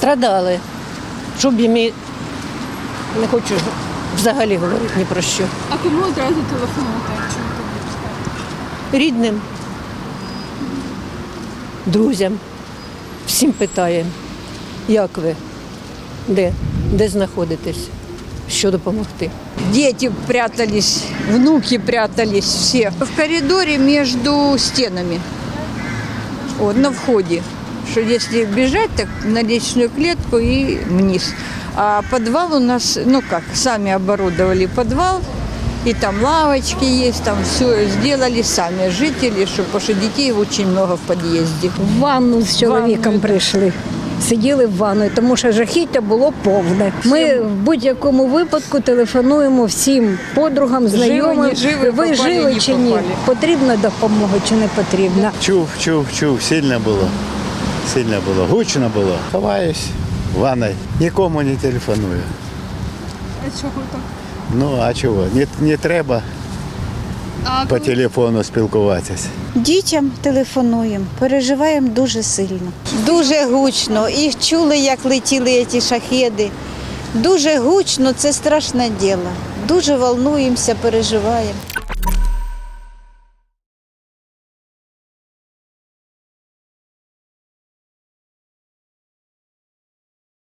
страдали. Щоб їм і не хочу взагалі говорити ні про що. А кому одразу телефонувати, якщо ви Рідним, друзям, всім питаємо, як ви, де, де знаходитесь, що допомогти. Дети прятались, внуки прятались, все. В коридоре между стенами, вот, на входе. Что если бежать, так на лестничную клетку и вниз. А подвал у нас, ну как, сами оборудовали подвал, и там лавочки есть, там все сделали сами жители, что, потому что детей очень много в подъезде. В ванну з чоловіком Ванну, да. прийшли. Сиділи в ванну, тому що жахіття було повне. Ми в будь-якому випадку телефонуємо всім подругам, знайомим. не живі, Ви попали, жили не чи ні? попали. Потрібна допомога чи не потрібна? Чув, чув, чув, сильно було. Сильно було, гучно було. Ховаюсь в ванной, нікому не телефоную. А чого так? Ну а чого? Не, не треба А по телефону спілкуватися. Дітям телефонуємо, переживаємо дуже сильно. Дуже гучно. І чули, як летіли ці шахеди. Дуже гучно, це страшне діло. Дуже волнуємося, переживаємо.